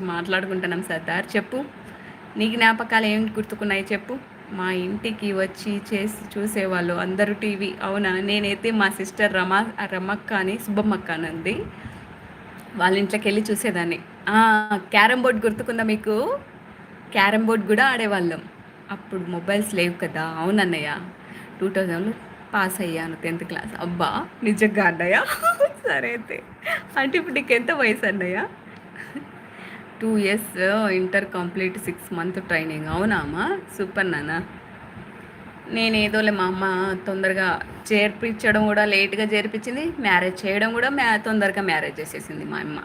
మాట్లాడుకుంటున్నాం సర్దార్. చెప్పు. నీ జ్ఞాపకాలు ఏం గుర్తుకున్నాయి చెప్పు. మా ఇంటికి వచ్చి చేసి చూసేవాళ్ళు అందరూ టీవీ. అవునా? నేనైతే మా సిస్టర్ రమ రమక్క అని సుబ్బమ్మక్క అని ఉంది వాళ్ళ ఇంట్లోకి వెళ్ళి చూసేదాన్ని. క్యారమ్ బోర్డ్ గుర్తుకుందా మీకు? క్యారమ్ బోర్డ్ కూడా ఆడేవాళ్ళం. అప్పుడు మొబైల్స్ లేవు కదా. అవునన్నయ్య? టూ థౌజండ్లో పాస్ అయ్యాను టెన్త్ క్లాస్. అబ్బా! నిజంగా అన్నయ్య? సరే అయితే. అంటే ఇప్పుడు నీకు ఎంత వయసు అన్నయ్య? Two years inter complete six month training. అవునామా super నాన్న. నేనేదోలే మా అమ్మ తొందరగా చేర్పించడం కూడా లేట్గా చేర్పించింది. మ్యారేజ్ చేయడం కూడా మ్యా తొందరగా మ్యారేజ్ చేసేసింది మా అమ్మ.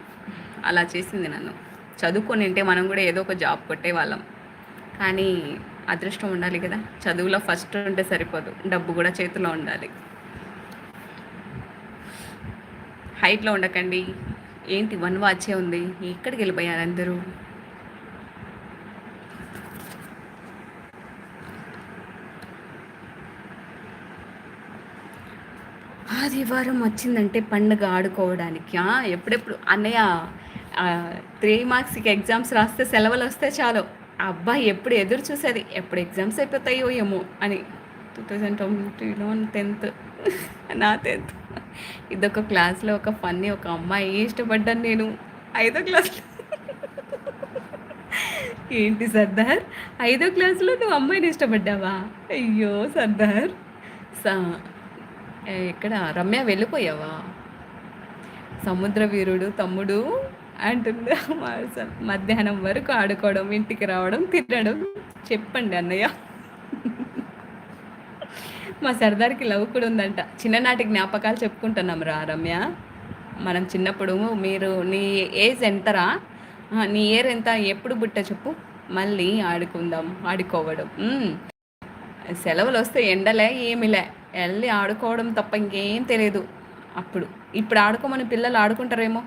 అలా చేసింది నన్ను. చదువుకొని ఉంటే మనం కూడా ఏదో ఒక జాబ్ కొట్టేవాళ్ళం. కానీ అదృష్టం ఉండాలి కదా. చదువులో ఫస్ట్ ఉంటే సరిపోదు. డబ్బు కూడా చేతిలో ఉండాలి. హైట్లో ఉండకండి. ఏంటి వన్ వాచే ఉంది? ఎక్కడికి వెళ్ళిపోయారు అందరూ? ఆదివారం వచ్చిందంటే పండుగ ఆడుకోవడానికి. ఆ, ఎప్పుడెప్పుడు? అన్నయ్య త్రీ మార్క్స్కి ఎగ్జామ్స్ రాస్తే సెలవులు వస్తే చాలు. అబ్బాయి ఎప్పుడు ఎదురు చూసేది? ఎప్పుడు ఎగ్జామ్స్ అయిపోతాయో ఏమో అని. టూ థౌజండ్ ట్వంటీలో టెన్త్. నా టెన్త్. ఇదొక క్లాస్లో ఒక ఫన్నీ ఒక అమ్మాయి ఇష్టపడ్డాను నేను ఐదో క్లాస్లో. ఏంటి సర్దార్? ఐదో క్లాస్లో నువ్వు అమ్మాయిని ఇష్టపడ్డావా? అయ్యో సర్దార్. సా ఎక్కడ? రమ్య వెళ్ళిపోయావా? సముద్ర వీరుడు తమ్ముడు అంటుంది. మధ్యాహ్నం వరకు ఆడుకోవడం ఇంటికి రావడం తినడం. చెప్పండి అన్నయ్య. మా సర్దార్కి లవ్ కూడా ఉందంట. చిన్ననాటి జ్ఞాపకాలు చెప్పుకుంటున్నాం రా రమ్య. మనం చిన్నప్పుడు మీరు నీ ఏజ్ ఎంతరా? నీ ఇయర్ ఎంత? ఎప్పుడు బుట్ట చెప్పు. మళ్ళీ ఆడుకుందాం ఆడుకోవడం. సెలవులు వస్తే ఎండలే ఏమిలే. వెళ్ళి ఆడుకోవడం తప్ప ఇంకేం తెలియదు. అప్పుడు ఇప్పుడు ఆడుకోమని పిల్లలు ఆడుకుంటారేమో.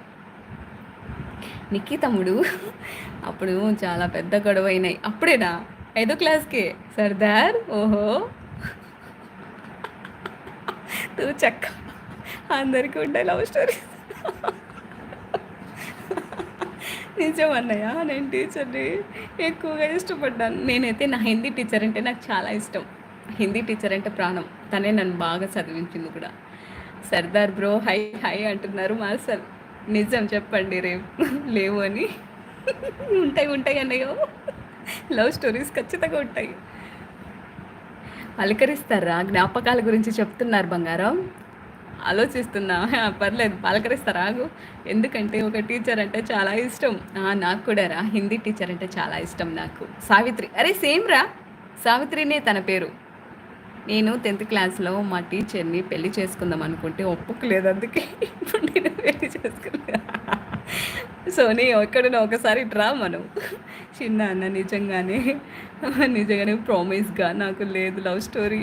నిక్కి తమ్ముడు అప్పుడు చాలా పెద్ద గొడవ అయినాయి అప్పుడేనా? ఐదో క్లాస్కి. సర్దార్? ఓహో. తూ చక్క. అందరికీ ఉంటాయి లవ్ స్టోరీస్ నిజం అన్నయ్య నేను టీచర్ని ఎక్కువగా ఇష్టపడ్డాను. నేనైతే నా హిందీ టీచర్ అంటే నాకు చాలా ఇష్టం. హిందీ టీచర్ అంటే ప్రాణం. తనే నన్ను బాగా చదివించింది కూడా. సర్దార్ బ్రో హై హై అంటున్నారు మా సార్ నిజం చెప్పండి రేపు లేవు అని. ఉంటాయి ఉంటాయి అన్నయ్యో. లవ్ స్టోరీస్ ఖచ్చితంగా ఉంటాయి. పలకరిస్తారా? జ్ఞాపకాల గురించి చెప్తున్నారు బంగారం. ఆలోచిస్తున్నా. పర్లేదు. పలకరిస్తారా? ఎందుకంటే ఒక టీచర్ అంటే చాలా ఇష్టం. నాకు కూడా రా. హిందీ టీచర్ అంటే చాలా ఇష్టం నాకు. సావిత్రి. అరే సేమ్ రా. సావిత్రినే తన పేరు. నేను టెన్త్ క్లాస్లో మా టీచర్ని పెళ్ళి చేసుకుందాం అనుకుంటే ఒప్పుకోలేదు. అందుకే ఇప్పుడు నేను పెళ్ళి చేసుకున్నా. సోనీ ఎక్కడున్నా ఒకసారి ఇటు రా మనం. చిన్న అన్న నిజంగానే. నిజంగానే ప్రామిస్గా నాకు లేదు లవ్ స్టోరీ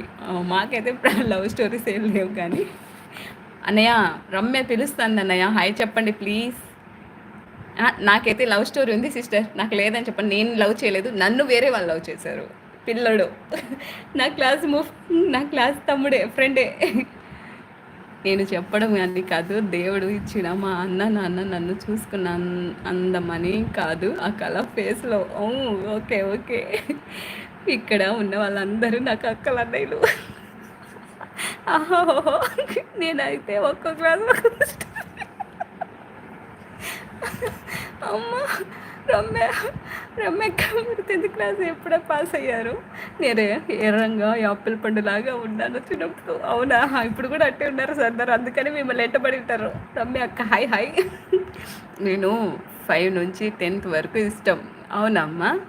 మాకైతే లవ్ స్టోరీస్ ఏం లేవు కానీ. అన్నయ్య రమ్య పిలుస్తుంది అన్నయ్య. హాయ్ చెప్పండి ప్లీజ్ నాకైతే లవ్ స్టోరీ ఉంది సిస్టర్ నాకు లేదని చెప్పండి. నేను లవ్ చేయలేదు. నన్ను వేరే వాళ్ళు లవ్ చేశారు. పిల్లడు. నా క్లాస్ మూ నా క్లాస్ తమ్ముడే ఫ్రెండే నేను చెప్పడం అని కాదు. దేవుడు ఇచ్చిన మా అన్న నాన్న నన్ను చూసుకున్న అందమని కాదు. ఆ కళ ఫేస్లో ఓకే ఓకే. ఇక్కడ ఉన్న వాళ్ళందరూ నాకు అక్కల అన్నయ్యలు. ఆహో నేనైతే ఒక్కొక్క అమ్మా అమ్మ రమ్య రమ్య మీరు టెన్త్ క్లాస్ ఎప్పుడో పాస్ అయ్యారు? నేను ఎర్రంగా యాపిల్ పండులాగా ఉన్నాను చిన్నప్పుడు. అవునా? ఇప్పుడు కూడా అట్టే ఉన్నారు సార్ అందుకని మిమ్మల్ని ఎంటబడి ఉంటారు? రమ్య అక్క హాయ్ హాయ్. నేను ఫైవ్ నుంచి టెన్త్ వరకు ఇష్టం. అవునమ్మా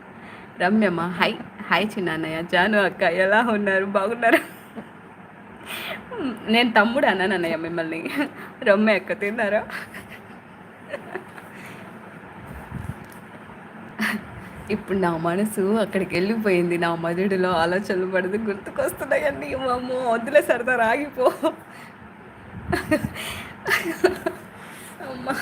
రమ్యమ్మ హాయ్. హాయ్ చిన్నాన్నయ్య. జాను అక్క ఎలా ఉన్నారు? బాగున్నారా? నేను తమ్ముడు అన్నాను అన్నయ్య మిమ్మల్ని. రమ్య అక్క తిన్నారా? ఇప్పుడు నా మనసు అక్కడికి వెళ్ళిపోయింది. నా మధుడిలో ఆలోచనలు పడదు. గుర్తుకొస్తున్నాయండి అమ్మో వద్దులే సరదా ఆగిపో అమ్మా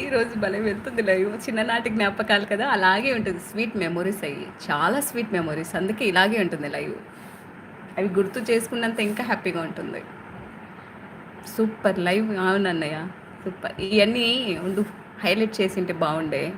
ఈరోజు భలే వెళ్తుంది లైవ్ చిన్ననాటి జ్ఞాపకాలు కదా. అలాగే ఉంటుంది. స్వీట్ మెమొరీస్ అయ్యి. చాలా స్వీట్ మెమొరీస్. అందుకే ఇలాగే ఉంటుంది లైవ్. అవి గుర్తు చేసుకున్నంత ఇంకా హ్యాపీగా ఉంటుంది. Super live. అవునన్నయ్య సూపర్. ఇవన్నీ ఉండు. హైలైట్ చేసింటే బాగుండే.